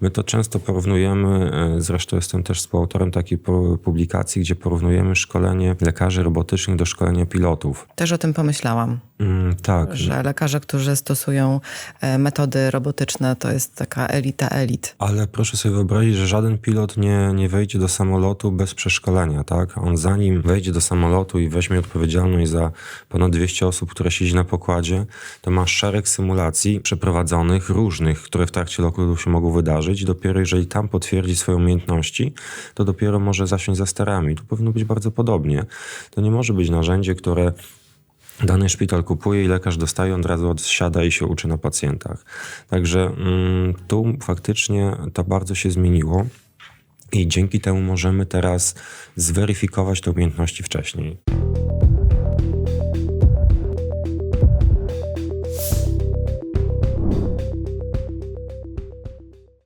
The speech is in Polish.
My to często porównujemy, e, zresztą jestem też współautorem takiej pu- publikacji, gdzie porównujemy szkolenie lekarzy robotycznych do szkolenia pilotów. Też o tym pomyślałam, Mm, tak, że lekarze, którzy stosują e, metody robotyczne, to jest taka elita elit. ale proszę sobie wyobrazić, że żaden pilot nie, nie wejdzie do samolotu bez przeszkolenia, tak? On zanim wejdzie do samolotu i weźmie odpowiedzialność za ponad 200 osób, które siedzi na pokładzie, to ma szereg symulacji przeprowadzonych, różnych, które w trakcie lotu się mogą wydarzyć. Dopiero jeżeli tam potwierdzi swoje umiejętności, to dopiero może zasiąść za sterami. Tu powinno być bardzo podobnie. To nie może być narzędzie, które Dany szpital kupuje i lekarz dostaje, od razu odsiada i się uczy na pacjentach. Także mm, tu faktycznie to bardzo się zmieniło i dzięki temu możemy teraz zweryfikować te umiejętności wcześniej.